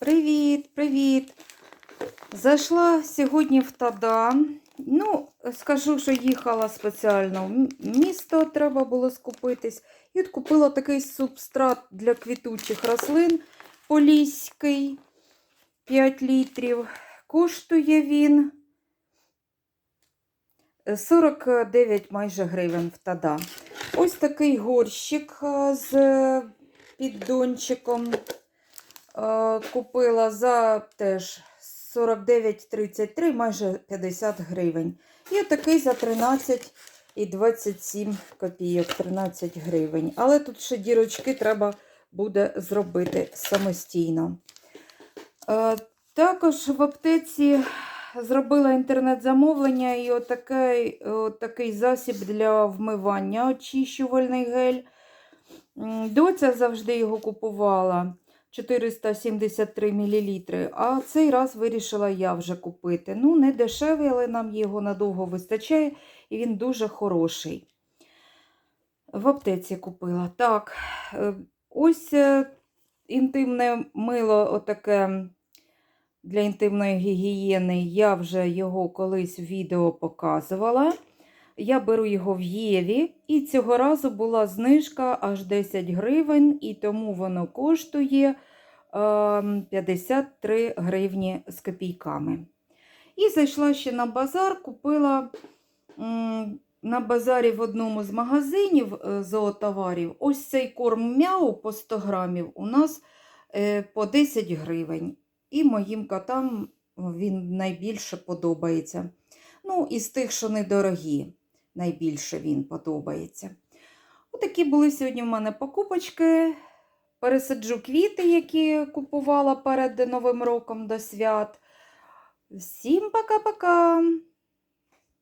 Привіт, привіт. Зайшла сьогодні в Тада. Ну, скажу, що їхала спеціально в місто, треба було скупитись. І от купила такий субстрат для квітучих рослин поліський 5 літрів. Коштує він 49 майже гривень в Тада. Ось такий горщик е, з піддончиком. Е, Купила за теж 49,33, майже 50 гривень. І отакий за 13 і 27 копійок, 13 гривень. Але тут ще дірочки треба буде зробити самостійно. Е, Також в аптеці зробила інтернет-замовлення і отакий, отакий засіб для вмивання, очищувальний гель. Доця завжди його купувала 473 мл, а цей раз вирішила я вже купити. Ну, не дешевий, але нам його надовго вистачає, і він дуже хороший. В аптеці купила. Так, е, ось е, інтимне мило, отаке для інтимної гігієни. Я вже його колись в відео показувала. Я беру його в Єві, і цього разу була знижка аж 10 гривень, і тому воно коштує е, 53 гривні з копійками. І зайшла ще на базар, купила на базарі в одному з магазинів е, зоотоварів. Ось цей корм мяу по 100 грамів у нас е, по 10 гривень. І моїм котам він найбільше подобається. Ну, із тих, що недорогі, найбільше він подобається. Отакі були сьогодні в мене покупочки. Пересаджу квіти, які купувала перед Новим роком до свят. Всім пока-пока!